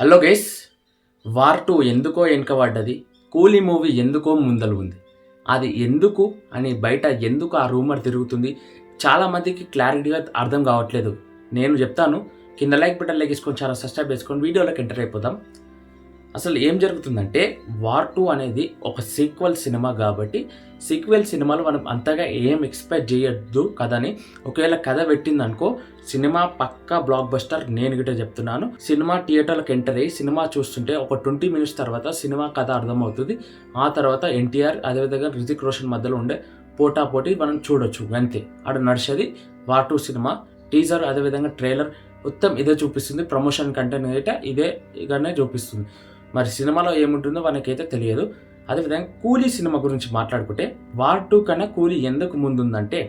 Hello guys war two ఎందుకో వెనుకబడ్డది? కూలీ movie ఎందుకో ముందలు ఉంది అది ఎందుకు అని బయట ఎందుకు ఆ రూమర్ తిరుగుతుంది? చాలామందికి క్లారిటీగా అర్థం కావట్లేదు. నేను చెప్తాను కింద లైక్ బటన్ లైక్ వేసుకొని చాలా సబ్స్క్రైబ్ చేసుకొని వీడియోలోకి ఎంటర్ అయిపోదాం. అసలు ఏం జరుగుతుందంటే వార్ టూ అనేది ఒక సీక్వెల్ సినిమా కాబట్టి సీక్వెల్ సినిమాలు మనం అంతగా ఏం ఎక్స్పెక్ట్ చేయొద్దు కథని ఒకవేళ కథ పెట్టిందనుకో సినిమా పక్కా బ్లాక్ బస్టర్ నేను గిట్ట చెప్తున్నాను. సినిమా థియేటర్లకు ఎంటర్ అయ్యి సినిమా చూస్తుంటే ఒక ట్వంటీ మినిట్స్ తర్వాత సినిమా కథ అర్థమవుతుంది. ఆ తర్వాత ఎన్టీఆర్ అదేవిధంగా రితిక్ రోషన్ మధ్యలో ఉండే పోటా పోటీ మనం చూడొచ్చు అంతే. ఆడ నడిచేది వార్ టూ సినిమా టీజర్ అదేవిధంగా ట్రైలర్ మొత్తం ఇదే చూపిస్తుంది. ప్రమోషన్ కంటెంట్ అయితే ఇదే ఇకనే చూపిస్తుంది. మరి సినిమాలో ఏముంటుందో మనకైతే తెలియదు. అదేవిధంగా కూలీ సినిమా గురించి మాట్లాడుకుంటే వార్ టూ కన్నా కూలీ ఎందుకు ముందుందంటే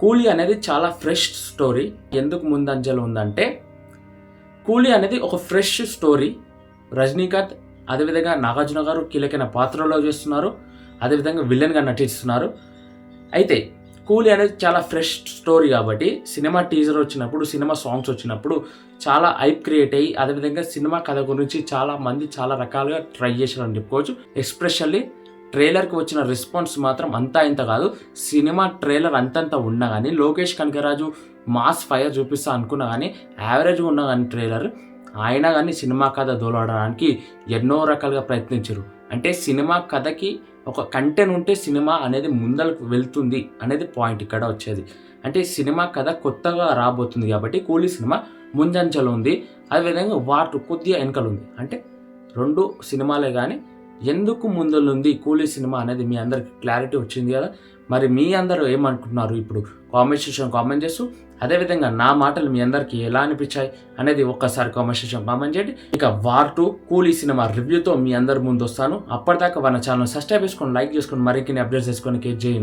కూలీ అనేది చాలా ఫ్రెష్ స్టోరీ ఎందుకు ముందంజలో ఉందంటే కూలీ అనేది ఒక ఫ్రెష్ స్టోరీ. రజనీకాంత్ అదేవిధంగా నాగార్జున గారు కీలకైన పాత్రలో చేస్తున్నారు. అదేవిధంగా విలన్గా నటిస్తున్నారు. అయితే కూలీ అనేది చాలా ఫ్రెష్ స్టోరీ కాబట్టి సినిమా టీజర్ వచ్చినప్పుడు సినిమా సాంగ్స్ వచ్చినప్పుడు చాలా ఐప్ క్రియేట్ అయ్యి అదేవిధంగా సినిమా కథ గురించి చాలా మంది చాలా రకాలుగా ట్రై చేశారని చెప్పుకోవచ్చు. ఎస్పెషల్లీ ట్రైలర్కి వచ్చిన రెస్పాన్స్ మాత్రం అంతా ఇంత కాదు. సినిమా ట్రైలర్ అంతంత ఉన్నా కానీ లోకేష్ కనకరాజు మాస్ ఫైర్ చూపిస్తా అనుకున్నా కానీ యావరేజ్గా ఉన్నా కానీ ట్రైలర్ ఆయన కానీ సినిమా కథ దోలాడడానికి ఎన్నో రకాలుగా ప్రయత్నించారు. అంటే సినిమా కథకి ఒక కంటెంట్ ఉంటే సినిమా అనేది ముందలకు వెళ్తుంది అనేది పాయింట్ ఇక్కడ వచ్చేది. అంటే సినిమా కథ కొత్తగా రాబోతుంది కాబట్టి కూలీ సినిమా ముందంజలో ఉంది. అదేవిధంగా వాటి కొద్దిగా వెనకలు ఉంది. అంటే రెండు సినిమాలే కానీ ఎందుకు ముందుంది కూలీ సినిమా అనేది మీ అందరికి క్లారిటీ వచ్చింది కదా? మరి మీ అందరూ ఏమనుకుంటున్నారు ఇప్పుడు? కామెంట్ సెక్షన్ కామెంట్ చేస్తూ అదేవిధంగా నా మాటలు మీ అందరికీ ఎలా అనిపించాయి అనేది ఒక్కసారి కామెంట్ సెక్షన్ కామెంట్ చేయండి. ఇక వార్ టూ కూలీ సినిమా రివ్యూతో మీ అందరి ముందు వస్తాను. అప్పటిదాకా మన ఛానల్ సబ్స్క్రైబ్ చేసుకొని లైక్ చేసుకొని మరిన్ని అప్డేట్స్ చేసుకొని కేర్ చేయండి.